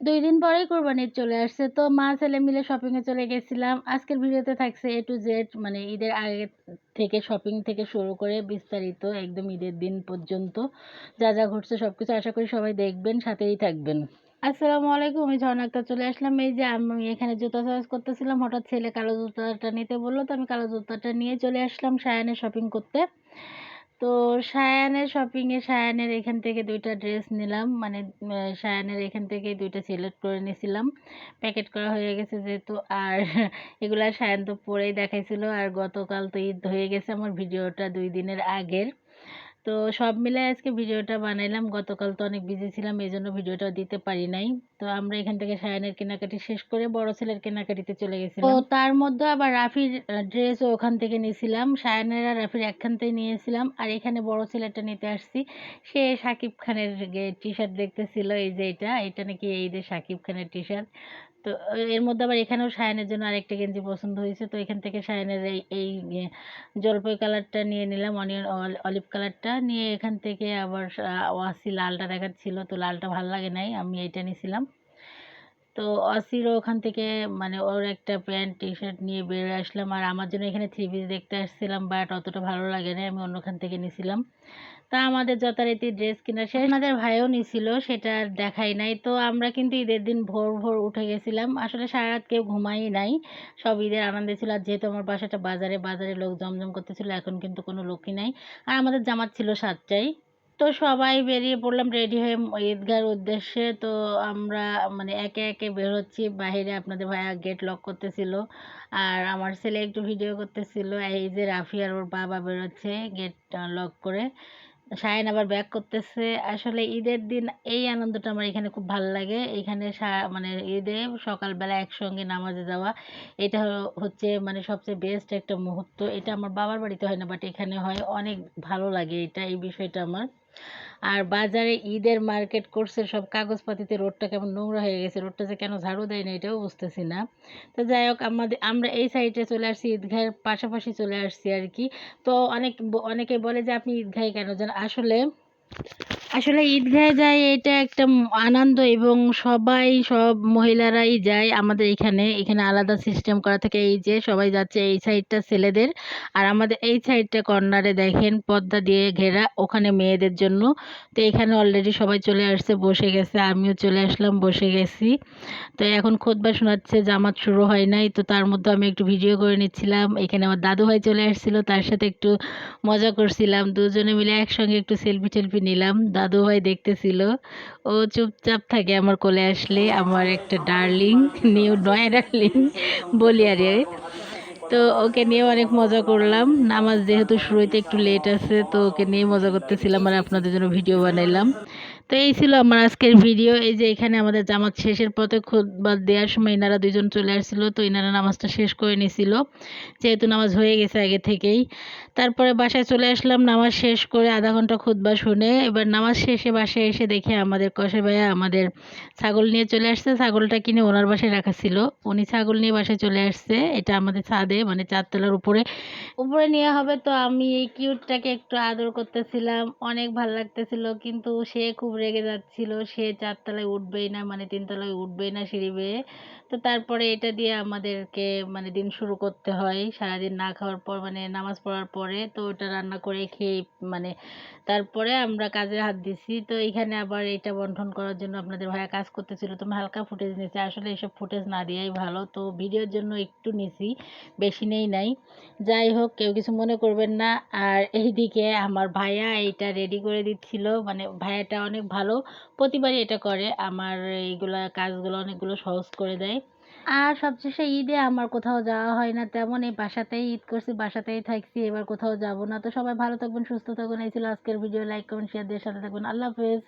২ দিন পরেই কোরবানি ঈদ চলে আসছে। তো মা ছেলে মিলে শপিং এ চলে গেছিলাম। আজকের ভিডিওতে থাকছে A to Z মানে ঈদের আগে থেকে শপিং থেকে শুরু করে বিস্তারিত একদম ঈদের দিন পর্যন্ত যা, যা ঘটছে সবকিছু আশা করি সবাই দেখবেন, সাথেই থাকবেন। আসসালামু আলাইকুম। আমি ঝর্ণা চলে আসলাম। এই যে আমি এখানে জুতা চয়েস করতেছিলাম। হঠাৎ ছেলে কালো জুতাটা নিতে বলল। তো আমি কালো জুতাটা নিয়ে চলে আসলাম সায়ানের শপিং করতে। তো সায়ানের শপিং এ সায়ানের এখান থেকে ২ টা ড্রেস নিলাম। মানে সায়ানের এখান থেকেই ২ টা সিলেক্ট করে নিয়েছিলাম প্যাকেট করা হয়ে গেছে যেহেতু আর এগুলা সায়ান তো পরেই দেখাইছিল। আর গতকাল তো ঈদ হয়ে গেছে আমার ভিডিওটা দুই দিনের আগের। তো সব মিলায় আজকে ভিডিওটা বানাইলাম। গতকাল তো অনেক বিজি ছিলাম এজন্য ভিডিওটা দিতে পারি নাই। তো আমরা এখান থেকে সায়ানের কেনাকাটি শেষ করে বড় ছেলের কেনাকাটিতে চলে গেছিলাম তো তার মধ্যে আবার রাফির আ ড্রেসও ওখান থেকে নিয়েছিলাম সায়ানের আর রাফির একখানতেই নিয়েছিলাম। আর এখানে বড় ছেলেরটা নিতে আসছি। সে সাকিব খানের গে টি-শার্ট দেখতেছিল এই যে এটা। এটা নাকি এই ঈদে সাকিব খানের টি-শার্ট। তো এর মধ্যে আবার এখানেও সায়ানের জন্য আরেকটা গেঞ্জি পছন্দ হয়েছে। তো এখান থেকে সায়ানের এই এই জলপাই কালারটা নিয়ে নিলাম, অনিয়ন, অল, অলিভ কালারটা। নিয়ে এখান থেকে আবার ওয়াসি লালটা দেখাচ্ছিল। তো লালটা ভালো লাগে নাই। আমি এইটা নিছিলাম। তো অসিরও ওখান থেকে মানে ওর একটা প্যান্ট টি-শার্ট নিয়ে বেরিয়ে আসলাম। আর আমার জন্য এখানে থ্রি পিস দেখতে আসছিলাম বাট অতটা ভালো লাগে নাই। আমি অন্যখান থেকে নিছিলাম। তা আমাদের যথারীতি ড্রেস কেনা শেষ। আমাদের ভাইও নিছিল সেটা দেখাই নাই। তো আমরা কিন্তু ঈদের দিন ভোর, ভোর উঠে গেছিলাম। আসলে সারারাত কেউ ঘুমাই নাই। সব ঈদের আনন্দে ছিল। আর যেহেতু আমার বাসাটা বাজারে, বাজারে লোক জমজম করতেছিল। এখন কিন্তু কোনো লোকই নাই। আর আমাদের জামাত ছিল ৭ টায়। তো সবাই বেরিয়ে পড়লাম রেডি হয়ে ঈদগাহর উদ্দেশ্যে। তো আমরা মানে একে, একে বের হচ্ছি। বাহিরে আপনাদের ভাইয়া গেট লক করতেছিল। আর আমার ছেলে একটু ভিডিও করতেছিল। এই যে রাফি আর ওর বাবা বেরোচ্ছে গেট লক করে। সায়ান আবার ব্যাক করতেছে। আসলে ঈদের দিন এই আনন্দটা আমার এখানে খুব ভালো লাগে। এখানে মানে ঈদে সকালবেলা একসঙ্গে নামাজে যাওয়া। এটা হচ্ছে মানে সবচেয়ে বেস্ট একটা মুহূর্ত। এটা আমার বাবার বাড়িতে হয় না বাট এখানে হয়। অনেক ভালো লাগে এটা এই বিষয়টা আমার। আর বাজারে ঈদের মার্কেট করছে সব কাগজপাতিতে রোডটা কেমন নোংরা হয়ে গেছে। রোডটা যে কেন ঝাড়ু দেয় না এটাও বুঝতেছি না। তো যাই হোক, আমাদের আমরা এই সাইডে চলে আসছি, ঈদগাহের পাশাপাশি চলে আসছি আর কি তো অনেক অনেকে বলে যে আপনি ঈদগাহে কেন যান? আসলে আসলে ঈদগাহে যাই এটা একটা আনন্দ এবং সবাই, সব মহিলারাই যায় আমাদের এখানে। এখানে আলাদা সিস্টেম করা থাকে। এই যে সবাই যাচ্ছে এই সাইডটা ছেলেদের। আর আমাদের এই সাইডটা কর্নারে দেখেন পর্দা দিয়ে ঘেরা ওখানে মেয়েদের জন্য। তো এখানে অলরেডি সবাই চলে আসছে, বসে গেছে। আমিও চলে আসলাম, বসে গেছি। তো এখন খুতবা শোনাচ্ছে, জামাত শুরু হয় নাই। তো তার মধ্যে আমি একটু ভিডিও করে নিচ্ছিলাম। এখানে আমার দাদু ভাই চলে আসছিল। তার সাথে একটু মজা করছিলাম। দুজনে মিলে একসঙ্গে একটু সেলফি-টেলফি নিলাম। দাদু ভাই দেখতেছিল। ও চুপচাপ থাকে আমার কোলে আসলে। আমার একটা ডার্লিং, নিউ নয় ডার্লিং বলি আর তো ওকে নিয়ে অনেক মজা করলাম। নামাজ যেহেতু শুরুতে একটু লেট আছে, তো ওকে নিয়ে মজা করতেছিলাম আর আপনাদের জন্য ভিডিও বানাইলাম। তো এই ছিল আমার আজকের ভিডিও। এই যে এখানে আমাদের জামাত শেষের পথে খুতবা দেওয়ার সময় এনারা দুজন চলে আসছিল। তো এনারা নামাজটা শেষ করে নিছিল। যেহেতু নামাজ হয়ে গেছে আগে থেকেই। তারপরে বাসায় চলে আসলাম, নামাজ শেষ করে আধা ঘণ্টা খুতবা শুনে। এবার নামাজ শেষে বাসায় এসে দেখে আমাদের কসে ভাইয়া আমাদের ছাগল নিয়ে চলে আসছে। ছাগলটা কিনে ওনার বাসায় রাখা ছিল। উনি ছাগল নিয়ে বাসায় চলে আসছে। এটা আমাদের ছাদে মানে চারতলার উপরে। উপরে নেয়া হবে, তো আমি এই কিউটটাকে একটু আদর করতেছিলাম। অনেক ভালো লাগতেছিল। কিন্তু সে খুব রেগে যাচ্ছিল। সে ৪ তলায় উঠবেই না মানে ৩ তলায় উঠবেই না সিঁড়ি বেয়ে। তো তারপরে এটা দিয়ে আমাদেরকে মানে দিন শুরু করতে হয়। সারাদিন না খাওয়ার পর মানে নামাজ পড়ার পরে। তো ওটা রান্না করে খেয়ে মানে তারপরে আমরা কাজে হাত দিছি। তো এখানে আবার এটা বন্টন করার জন্য আপনাদের ভাইয়া কাজ করতেছিল। তো হালকা ফুটেজ নিছি। আসলে এসব ফুটেজ না দেওয়াই ভালো। তো ভিডিওর জন্য একটু নিছি। বেশি নেই নাই। যাই হোক, কেউ কিছু মনে করবেন না। আর এইদিকে আমার ভাইয়া এইটা রেডি করে দিচ্ছিল। মানে ভাইয়াটা অনেক ভালো। প্রতিবারই এটা করে। আমার এইগুলা কাজগুলো অনেকগুলো সহজ করে দেয়। আর সবশেষে ঈদে আমার কোথাও যাওয়া হয় না তেমন। এই বাসাতেই ঈদ করছি, বাসাতেই থাকছি। এবার কোথাও যাব না। তো সবাই ভালো থাকবেন, সুস্থ থাকবেন। এই ছিল আজকের ভিডিও। লাইক, কমেন্ট, শেয়ার দিয়ে সাথে থাকবেন। আল্লাহ হাফেজ।